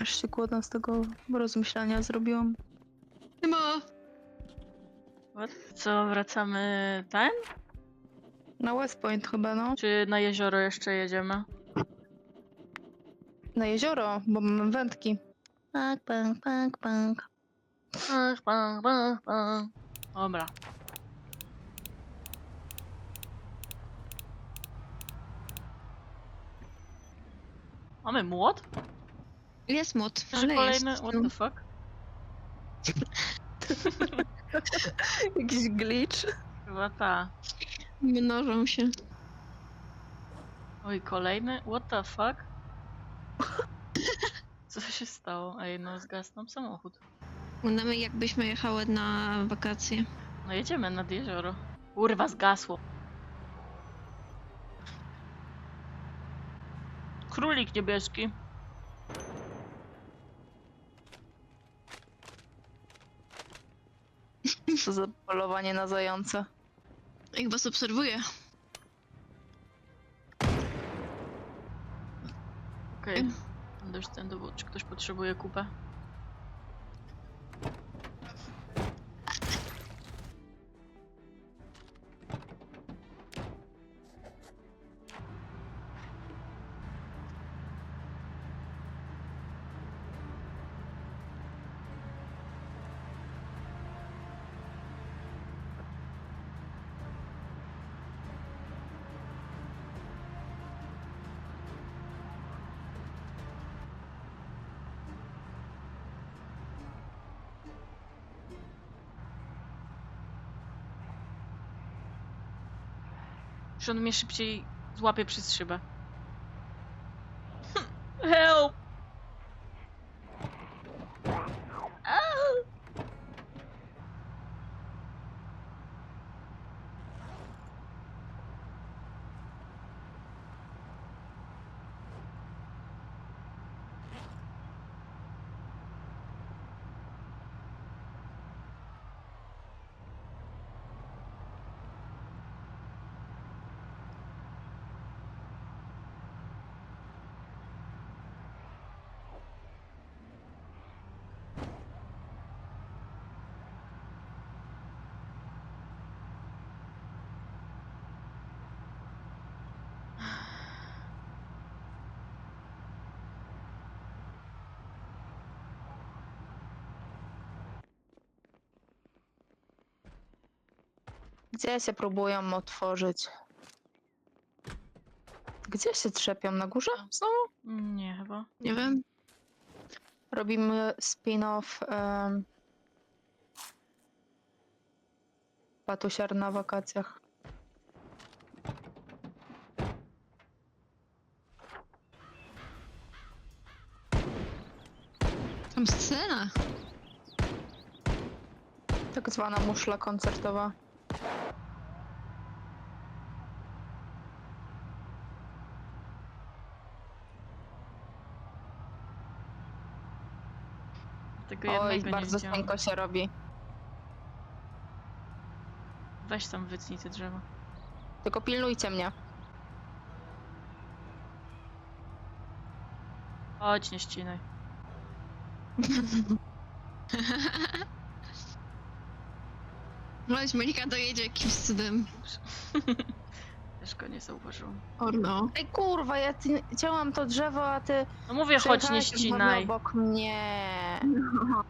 Aż się głodna z tego rozmyślania zrobiłam. What? Co, wracamy ten? Na West Point chyba, no. Czy na jezioro jeszcze jedziemy? Na jezioro, bo mamy wędki. Pak, pak, pak, pak. Ach, bang, bang, bang. Dobra. Mamy młot? Jest Że ale kolejny? jest. What no. the fuck? Jakiś glitch. Chyba ta. Mnożą się. Oj, kolejny? What the fuck? Co się stało? Ej, no zgasł nam samochód. Udamy jakbyśmy jechały na wakacje. No jedziemy nad jezioro. Kurwa, zgasło. Królik niebieski. Co za polowanie na zająca. Jak was obserwuję. Okej. Understandable. Czy ktoś potrzebuje kupę? On mnie szybciej złapie przez szybę. Gdzie się próbują otworzyć? Gdzie się trzepią? Na górze? Znowu? Nie, chyba. Nie wiem. Robimy spin-off um, Patusiar na wakacjach. Tam scena. Tak zwana muszla koncertowa. Tego Oj, jednego bardzo nie widziałam. cienko się robi. Weź tam wytnij te drzewa. Tylko pilnujcie mnie. Chodź, nie ścinaj. Chodź, Monika dojedzie jakimś cudem. Też go nie zauważyłam. Orno. Ej kurwa, ja ty, cięłam to drzewo, a ty No mówię, chodź, nie przejechałeś ścinaj. obok mnie.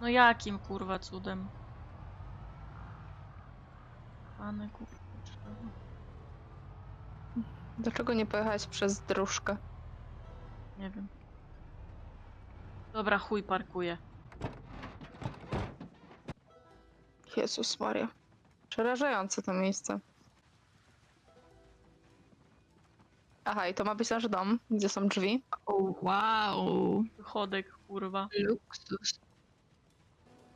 No jakim kurwa cudem? Pane kurwa. drzewo. Dlaczego nie pojechałeś przez dróżkę? Nie wiem. Dobra, chuj parkuję. Jezus Maria. Przerażające to miejsce. Aha, i to ma być nasz dom, gdzie są drzwi. O, wow. Chodek, kurwa. Luksus.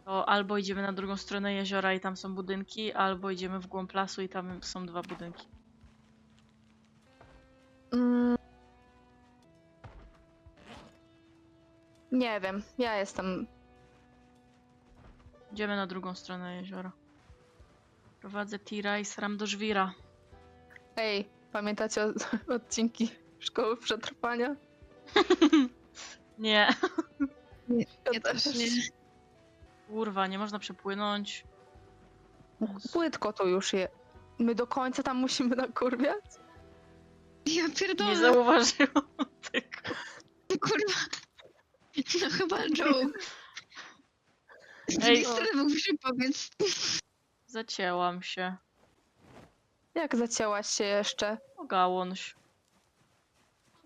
To albo idziemy na drugą stronę jeziora i tam są budynki, albo idziemy w głąb lasu i tam są dwa budynki. Mm. Nie wiem, ja jestem. Idziemy na drugą stronę jeziora. Prowadzę tira i sram do żwira. Ej, Pamiętacie o- odcinki Szkoły Przetrwania? Nie. Ja też nie. Kurwa, nie można przepłynąć. Płytko to już je. My do końca tam musimy nakurwiać? Ja Nie pierdolę. zauważyłam tego. Kurwa. No chyba joke. Z Ej, drugiej o. strony mógłbyś mi powiedz. Zacięłam się. Jak zacięłaś się jeszcze? O gałąź.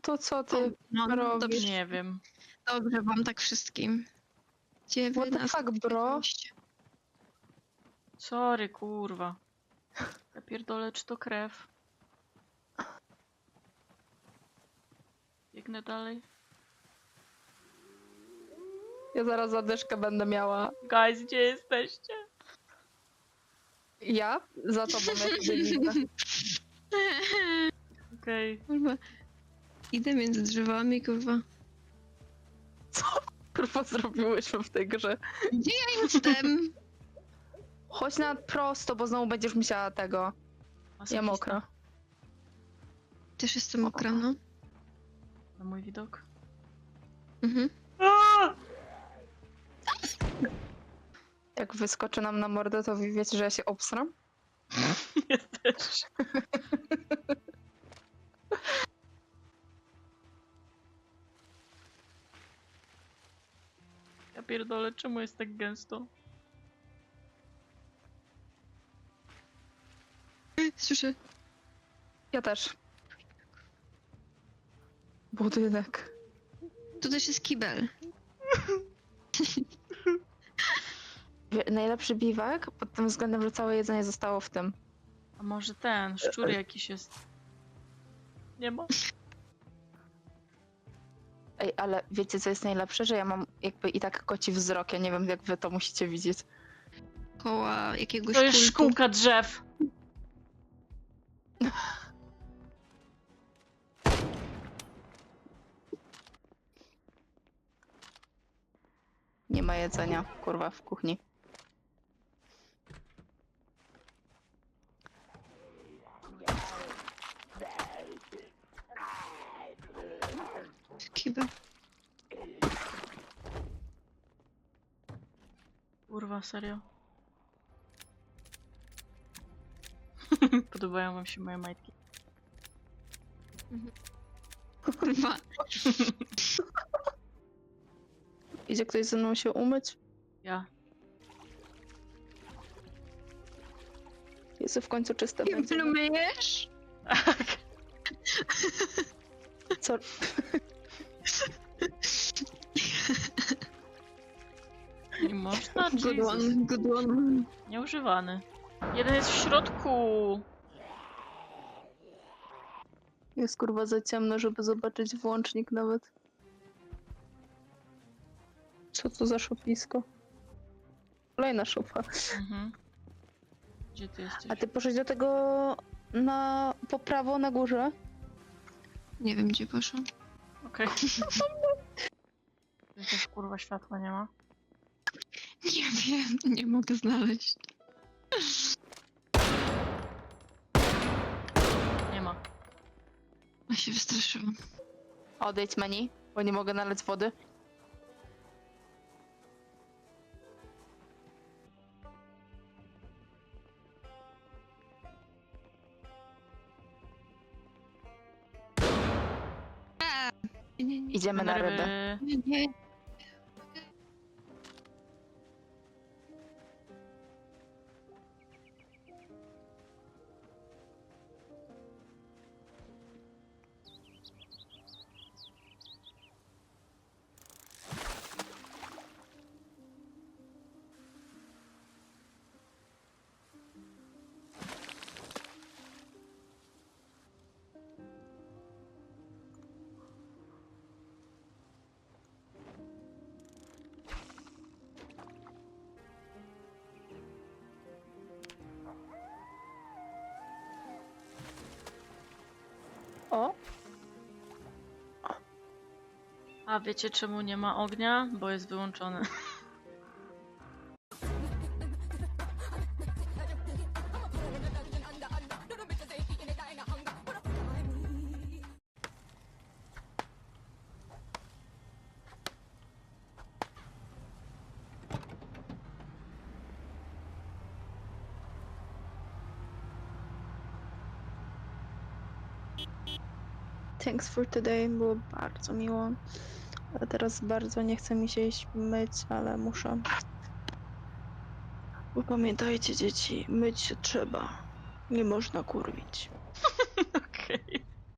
To co ty? No, no robisz? dobrze, Nie wiem. dobrze wam tak wszystkim. What the 19, fuck, bro? 15. Sorry, kurwa. Ja pierdolę, czy to krew? Biegnę dalej. Ja zaraz zadyszkę będę miała. Guys, gdzie jesteście? Ja? Za tobą jak cię widzę. Okej. Kurwa. Idę między drzewami, kurwa. Co kurwa zrobiłyśmy w tej grze? Gdzie ja jestem? Chodź na prosto, bo znowu będziesz musiała tego. Ja mokra. Też jestem mokra, no. Na mój widok. Mhm. Jak wyskoczy nam na mordę, to wy wiecie, że ja się obsram? Ja też. Ja pierdolę, czemu jest tak gęsto? Słyszę. Ja też. Budynek. Tu też jest kibel. Najlepszy biwak pod tym względem, że całe jedzenie zostało w tym. A może ten, szczur jakiś jest. Nie ma? Ej, ale wiecie co jest najlepsze? Że ja mam jakby i tak koci wzrok. Ja nie wiem, jak wy to musicie widzieć. Koła jakiegoś To jest kultu. szkółka drzew. Nie ma jedzenia, kurwa, w kuchni. Kibel. Kurwa, serio. Podobają wam się moje majtki. Kurwa. Idzie ktoś ze mną się umyć? Ja. Jest w końcu czyste będzie. Myjesz? Co? Nie można? Good Jesus. one, good one. Nieużywany. Jeden jest w środku. Jest kurwa za ciemno, żeby zobaczyć włącznik nawet. Co to za szopisko? Kolejna szopa. Mhm. Gdzie ty jesteś? A ty poszedłeś do tego na po prawo na górze? Nie wiem, gdzie poszłam. Okej. Tu też kurwa światła nie ma. Nie wiem, nie mogę znaleźć. Nie ma. Ja się wystraszyłam. Odejdź menu, bo nie mogę naleć wody. Idziemy na rybę. nie, nie. A wiecie czemu nie ma ognia? Bo jest wyłączony. Thanks for today, było bardzo miło. Ale teraz bardzo nie chce mi się iść myć, ale muszę. Bo pamiętajcie dzieci, myć się trzeba. Nie można kurwić.